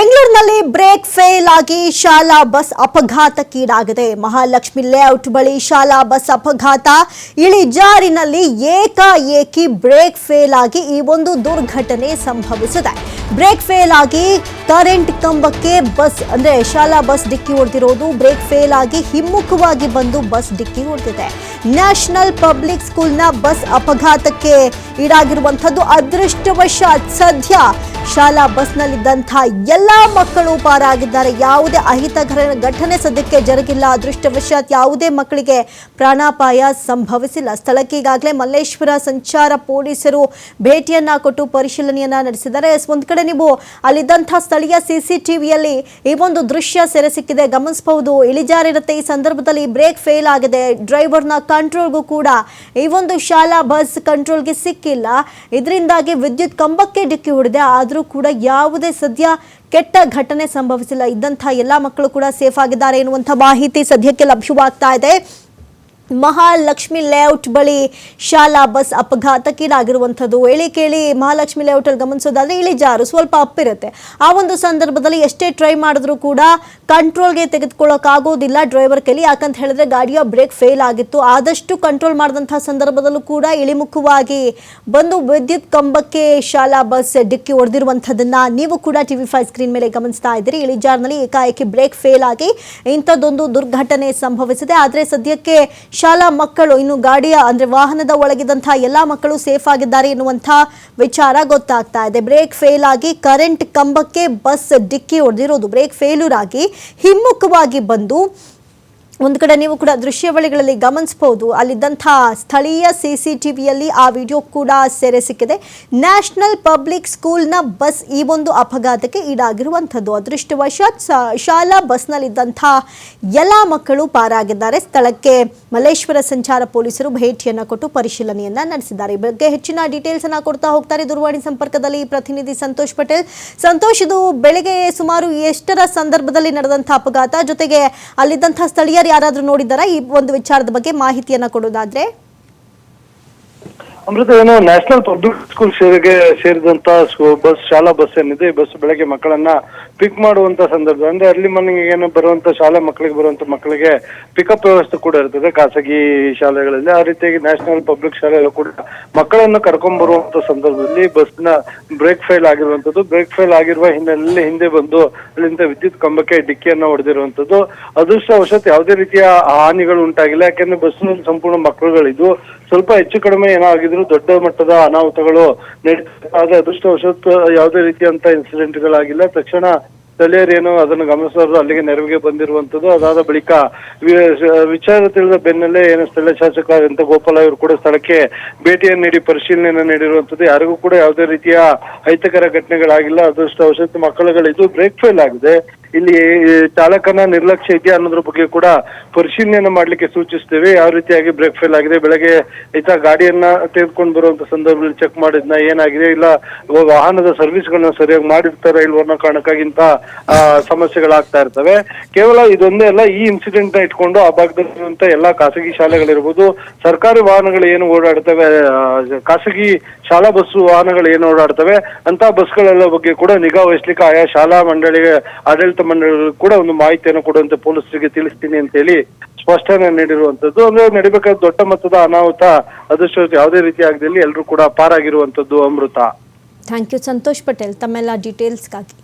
ಬೆಂಗಳೂರಿನಲ್ಲಿ break fail ಆಗಿ ಶಾಲಾ ಬಸ್ ಅಪಘಾತಕ್ಕೀಡಾಗಿದೆ. ಮಹಾಲಕ್ಷ್ಮಿ ಲೇಔಟ್ ಬಳಿ ಶಾಲಾ ಬಸ್ ಅಪಘಾತ. ಇಳಿಜಾರಿನಲ್ಲಿ ಏಕಾಏಕಿ ಬ್ರೇಕ್ ಫೇಲ್ ಆಗಿ ಈ ಒಂದು ದುರ್ಘಟನೆ ಸಂಭವಿಸಿದೆ. ಬ್ರೇಕ್ ಫೇಲ್ ಆಗಿ ಕರೆಂಟ್ ಕಂಬಕ್ಕೆ ಬಸ್, ಅಂದ್ರೆ ಶಾಲಾ ಬಸ್ ಡಿಕ್ಕಿ ಹೊಡೆದಿರೋದು. ಬ್ರೇಕ್ ಫೇಲ್ ಆಗಿ ಹಿಮ್ಮುಖವಾಗಿ ಬಂದು ಬಸ್ ಡಿಕ್ಕಿ ಹೊಡೆದಿದೆ. ನ್ಯಾಷನಲ್ ಪಬ್ಲಿಕ್ ಸ್ಕೂಲ್ನ ಬಸ್ ಅಪಘಾತಕ್ಕೆ ಈಡಾಗಿರುವಂಥದ್ದು ಅದೃಷ್ಟವಶಾತ್ ಸದ್ಯ ಶಾಲಾ ಬಸ್ನಲ್ಲಿದ್ದಂಥ ಎಲ್ಲ ಮಕ್ಕಳು ಪಾರಾಗಿದ್ದಾರೆ. ಯಾವುದೇ ಅಹಿತಕರ ಘಟನೆ ಸದ್ಯಕ್ಕೆ ಜರುಗಿಲ್ಲ. ಅದೃಷ್ಟವಶಾತ್ ಯಾವುದೇ ಮಕ್ಕಳಿಗೆ ಪ್ರಾಣಾಪಾಯ ಸಂಭವಿಸಿಲ್ಲ. ಸ್ಥಳಕ್ಕೆ ಈಗಾಗಲೇ ಮಲ್ಲೇಶ್ವರ ಸಂಚಾರ ಪೊಲೀಸರು ಭೇಟಿಯನ್ನ ಕೊಟ್ಟು ಪರಿಶೀಲನೆಯನ್ನ ನಡೆಸಿದ್ದಾರೆ. ಒಂದು ಕಡೆ ನೀವು ಅಲ್ಲಿದ್ದಂಥ ಸ್ಥಳೀಯ ಸಿಸಿಟಿವಿಯಲ್ಲಿ ಈ ಒಂದು ದೃಶ್ಯ ಸೆರೆ ಸಿಕ್ಕಿದೆ. ಗಮನಿಸಬಹುದು, ಇಳಿಜಾರಿರುತ್ತೆ. ಈ ಸಂದರ್ಭದಲ್ಲಿ ಬ್ರೇಕ್ ಫೇಲ್ ಆಗಿದೆ. ಡ್ರೈವರ್ನ ಕಂಟ್ರೋಲ್ಗೂ ಕೂಡ ಈ ಒಂದು ಶಾಲಾ ಬಸ್ ಕಂಟ್ರೋಲ್ಗೆ ಸಿಕ್ಕಿಲ್ಲ. ಇದರಿಂದಾಗಿ ವಿದ್ಯುತ್ ಕಂಬಕ್ಕೆ ಡಿಕ್ಕಿ ಹೊಡೆದೆ ಆದರೂ ಕೂಡ ಯಾವುದೇ ಸದ್ಯ ಕೆಟ್ಟ ಘಟನೆ ಸಂಭವಿಸಿಲ್ಲ. ಇದ್ದಂಥ ಎಲ್ಲ ಮಕ್ಕಳು ಕೂಡ ಸೇಫ್ ಆಗಿದ್ದಾರೆ ಎನ್ನುವಂಥ ಮಾಹಿತಿ ಸದ್ಯಕ್ಕೆ ಲಭ್ಯವಾಗ್ತಾ ಇದೆ. ಮಹಾಲಕ್ಷ್ಮಿ ಲೇಔಟ್ ಬಳಿ ಶಾಲಾ ಬಸ್ ಅಪಘಾತಕ್ಕೀಡಾಗಿರುವಂಥದ್ದು. ಹೇಳಿ ಕೇಳಿ, ಮಹಾಲಕ್ಷ್ಮಿ ಲೇಔಟಲ್ಲಿ ಗಮನಿಸೋದಾದರೆ ಇಳಿಜಾರು ಸ್ವಲ್ಪ ಅಪ್ಪಿರುತ್ತೆ. ಆ ಒಂದು ಸಂದರ್ಭದಲ್ಲಿ ಎಷ್ಟೇ ಟ್ರೈ ಮಾಡಿದ್ರೂ ಕೂಡ ಕಂಟ್ರೋಲ್ಗೆ ತೆಗೆದುಕೊಳ್ಳೋಕ್ಕಾಗೋದಿಲ್ಲ ಡ್ರೈವರ್ ಕೇಳಿ. ಯಾಕಂತ ಹೇಳಿದ್ರೆ ಗಾಡಿಯ ಬ್ರೇಕ್ ಫೇಲ್ ಆಗಿತ್ತು. ಆದಷ್ಟು ಕಂಟ್ರೋಲ್ ಮಾಡಿದಂಥ ಸಂದರ್ಭದಲ್ಲೂ ಕೂಡ ಇಳಿಮುಖವಾಗಿ ಬಂದು ವಿದ್ಯುತ್ ಕಂಬಕ್ಕೆ ಶಾಲಾ ಬಸ್ ಡಿಕ್ಕಿ ಹೊಡೆದಿರುವಂಥದ್ದನ್ನು ನೀವು ಕೂಡ ಟಿವಿ ಫೈವ್ ಸ್ಕ್ರೀನ್ ಮೇಲೆ ಗಮನಿಸ್ತಾ ಇದ್ದೀರಿ. ಇಳಿಜಾರ್ನಲ್ಲಿ ಏಕಾಏಕಿ ಬ್ರೇಕ್ ಫೇಲ್ ಆಗಿ ಇಂಥದ್ದೊಂದು ದುರ್ಘಟನೆ ಸಂಭವಿಸಿದೆ. ಆದರೆ ಸದ್ಯಕ್ಕೆ ಶಾಲಾ ಮಕ್ಕಳು ಇನ್ನು ಗಾಡಿಯ, ಅಂದ್ರೆ ವಾಹನದ ಒಳಗಿದಂತಹ ಎಲ್ಲಾ ಮಕ್ಕಳು ಸೇಫ್ ಆಗಿದ್ದಾರೆ ಎನ್ನುವಂಥ ವಿಚಾರ ಗೊತ್ತಾಗ್ತಾ ಇದೆ. ಬ್ರೇಕ್ ಫೇಲ್ ಆಗಿ ಕರೆಂಟ್ ಕಂಬಕ್ಕೆ ಬಸ್ ಡಿಕ್ಕಿ ಹೊಡೆದಿರೋದು, ಬ್ರೇಕ್ ಫೇಲ್ಯೂರ್ ಆಗಿ ಹಿಮ್ಮುಖವಾಗಿ ಬಂದು ಒಂದು ಕಡೆ ನೀವು ಕೂಡ ದೃಶ್ಯಾವಳಿಗಳಲ್ಲಿ ಗಮನಿಸಬಹುದು. ಅಲ್ಲಿದ್ದಂಥ ಸ್ಥಳೀಯ ಸಿ ಸಿ ಟಿವಿಯಲ್ಲಿ ಆ ವಿಡಿಯೋ ಕೂಡ ಸೆರೆ ಸಿಕ್ಕಿದೆ. ನ್ಯಾಷನಲ್ ಪಬ್ಲಿಕ್ ಸ್ಕೂಲ್ನ ಬಸ್ ಈ ಒಂದು ಅಪಘಾತಕ್ಕೆ ಈಡಾಗಿರುವಂಥದ್ದು. ಅದೃಷ್ಟವಶಾತ್ ಶಾಲಾ ಬಸ್ನಲ್ಲಿದ್ದಂಥ ಎಲ್ಲ ಮಕ್ಕಳು ಪಾರಾಗಿದ್ದಾರೆ. ಸ್ಥಳಕ್ಕೆ ಮಲ್ಲೇಶ್ವರ ಸಂಚಾರ ಪೊಲೀಸರು ಭೇಟಿಯನ್ನು ಕೊಟ್ಟು ಪರಿಶೀಲನೆಯನ್ನ ನಡೆಸಿದ್ದಾರೆ. ಈ ಬಗ್ಗೆ ಹೆಚ್ಚಿನ ಡೀಟೇಲ್ಸ್ ಅನ್ನು ಕೊಡ್ತಾ ಹೋಗ್ತಾರೆ ದೂರವಾಣಿ ಸಂಪರ್ಕದಲ್ಲಿ ಪ್ರತಿನಿಧಿ ಸಂತೋಷ್ ಪಟೇಲ್. ಸಂತೋಷ್, ಇದು ಬೆಳಗ್ಗೆ ಸುಮಾರು ಎಷ್ಟರ ಸಂದರ್ಭದಲ್ಲಿ ನಡೆದಂಥ ಅಪಘಾತ? ಜೊತೆಗೆ ಅಲ್ಲಿದ್ದಂಥ ಸ್ಥಳೀಯರು ಯಾರಾದರೂ ನೋಡಿದ್ದಾರಾ? ಈ ಒಂದು ವಿಚಾರದ ಬಗ್ಗೆ ಮಾಹಿತಿಯನ್ನ ಕೊಡೋದಾದ್ರೆ? ಅಮೃತ, ಏನು ನ್ಯಾಷನಲ್ ಪಬ್ಲಿಕ್ ಸ್ಕೂಲ್ ಸೇವೆಗೆ ಸೇರಿದಂತ ಬಸ್, ಶಾಲಾ ಬಸ್ ಏನಿದೆ, ಈ ಬಸ್ ಬೆಳಗ್ಗೆ ಮಕ್ಕಳನ್ನ ಪಿಕ್ ಮಾಡುವಂತ ಸಂದರ್ಭ. ಅಂದ್ರೆ ಅರ್ಲಿ ಮಾರ್ನಿಂಗ್ ಏನು ಬರುವಂತ ಶಾಲೆ ಮಕ್ಕಳಿಗೆ, ಬರುವಂತ ಮಕ್ಕಳಿಗೆ ಪಿಕಪ್ ವ್ಯವಸ್ಥೆ ಕೂಡ ಇರ್ತದೆ, ಖಾಸಗಿ ಶಾಲೆಗಳಲ್ಲಿ. ಆ ರೀತಿಯಾಗಿ ನ್ಯಾಷನಲ್ ಪಬ್ಲಿಕ್ ಶಾಲೆಯಲ್ಲೂ ಕೂಡ ಮಕ್ಕಳನ್ನು ಕರ್ಕೊಂಡ್ ಬರುವಂತ ಸಂದರ್ಭದಲ್ಲಿ ಬಸ್ನ ಬ್ರೇಕ್ ಫೇಲ್ ಆಗಿರುವಂತದ್ದು. ಬ್ರೇಕ್ ಫೇಲ್ ಆಗಿರುವ ಹಿನ್ನೆಲೆಯಲ್ಲಿ ಹಿಂದೆ ಬಂದು ಅಲ್ಲಿಂದ ವಿದ್ಯುತ್ ಕಂಬಕ್ಕೆ ಡಿಕ್ಕಿಯನ್ನ ಹೊಡೆದಿರುವಂತದ್ದು. ಅದೃಷ್ಟವಶಾತ್ ಯಾವುದೇ ರೀತಿಯ ಹಾನಿಗಳು ಉಂಟಾಗಿಲ್ಲ. ಯಾಕೆಂದ್ರೆ ಬಸ್ನಲ್ಲಿ ಸಂಪೂರ್ಣ ಮಕ್ಕಳುಗಳಿದ್ದು. ಸ್ವಲ್ಪ ಹೆಚ್ಚು ಕಡಿಮೆ ಏನೋ ದೊಡ್ಡ ಮಟ್ಟದ ಅನಾಹುತಗಳು ನಡೀತಾ ಆದ್ರೆ ಅದೃಷ್ಟವಶಾತ್ ಯಾವುದೇ ರೀತಿಯಂತ ಇನ್ಸಿಡೆಂಟ್ಗಳಾಗಿಲ್ಲ ತಕ್ಷಣ ಸ್ಥಳೀಯರೇನು ಅದನ್ನು ಗಮನಿಸೋದು ಅಲ್ಲಿಗೆ ನೆರವಿಗೆ ಬಂದಿರುವಂತದ್ದು ಅದಾದ ಬಳಿಕ ವಿಚಾರ ತಿಳಿದ ಬೆನ್ನಲ್ಲೇ ಏನು ಸ್ಥಳೀಯ ಅಂತ ಗೋಪಾಲ ಇವರು ಕೂಡ ಸ್ಥಳಕ್ಕೆ ಭೇಟಿಯನ್ನು ನೀಡಿ ಪರಿಶೀಲನೆಯನ್ನು ನೀಡಿರುವಂತದ್ದು ಯಾರಿಗೂ ಕೂಡ ಯಾವುದೇ ರೀತಿಯ ಅಹಿತಕರ ಘಟನೆಗಳಾಗಿಲ್ಲ. ಅದೃಷ್ಟವಶಾತ್ ಮಕ್ಕಳುಗಳಿದ್ದು ಬ್ರೇಕ್ ಫೇಲ್ ಆಗಿದೆ. ಇಲ್ಲಿ ಚಾಲಕನ ನಿರ್ಲಕ್ಷ್ಯ ಇದೆಯಾ ಅನ್ನೋದ್ರ ಬಗ್ಗೆ ಕೂಡ ಪರಿಶೀಲನೆಯನ್ನು ಮಾಡ್ಲಿಕ್ಕೆ ಸೂಚಿಸ್ತೇವೆ. ಯಾವ ರೀತಿಯಾಗಿ ಬ್ರೇಕ್ ಫೇಲ್ ಆಗಿದೆ ಬೆಳಗ್ಗೆ ಈತ ಗಾಡಿಯನ್ನ ತೆಗೆದುಕೊಂಡು ಬರುವಂತ ಸಂದರ್ಭದಲ್ಲಿ ಚೆಕ್ ಮಾಡಿದ್ನ ಏನಾಗಿದೆ ಇಲ್ಲ ವಾಹನದ ಸರ್ವಿಸ್ಗಳನ್ನ ಸರಿಯಾಗಿ ಮಾಡಿರ್ತಾರ ಇಲ್ವೋ ಅನ್ನೋ ಕಾರಣಕ್ಕಾಗಿಂತ ಆ, ಸಮಸ್ಯೆಗಳಾಗ್ತಾ ಇರ್ತವೆ. ಕೇವಲ ಇದೊಂದೇ ಅಲ್ಲ ಈ ಇನ್ಸಿಡೆಂಟ್ನ ಇಟ್ಕೊಂಡು ಆ ಭಾಗದಲ್ಲಿರುವಂತ ಎಲ್ಲಾ ಖಾಸಗಿ ಶಾಲೆಗಳಿರ್ಬೋದು ಸರ್ಕಾರಿ ವಾಹನಗಳು ಏನು ಓಡಾಡ್ತವೆ ಖಾಸಗಿ ಶಾಲಾ ಬಸ್ಸು ವಾಹನಗಳು ಏನು ಓಡಾಡ್ತವೆ ಅಂತ ಬಸ್ಗಳೆಲ್ಲ ಬಗ್ಗೆ ಕೂಡ ನಿಗಾ ವಹಿಸ್ಲಿಕ್ಕೆ ಆಯಾ ಶಾಲಾ ಮಂಡಳಿಗೆ ಆಡಳಿತ ಮಂಡಳಿಗಳು ಕೂಡ ಒಂದು ಮಾಹಿತಿಯನ್ನು ಕೊಡುವಂತೆ ಪೊಲೀಸರಿಗೆ ತಿಳಿಸ್ತೀನಿ ಅಂತ ಹೇಳಿ ಸ್ಪಷ್ಟನೆ ನೀಡಿರುವಂತದ್ದು. ಅಂದ್ರೆ ನಡಿಬೇಕಾದ ದೊಡ್ಡ ಮೊತ್ತದ ಅನಾಹುತ ಅದೃಷ್ಟ ಯಾವುದೇ ರೀತಿ ಆಗದಲ್ಲಿ ಎಲ್ಲರೂ ಕೂಡ ಪಾರಾಗಿರುವಂತದ್ದು ಅಮೃತ. ಥ್ಯಾಂಕ್ ಯು ಸಂತೋಷ್ ಪಟೇಲ್ ತಮ್ಮೆಲ್ಲ ಡೀಟೇಲ್ಸ್ಗಾಗಿ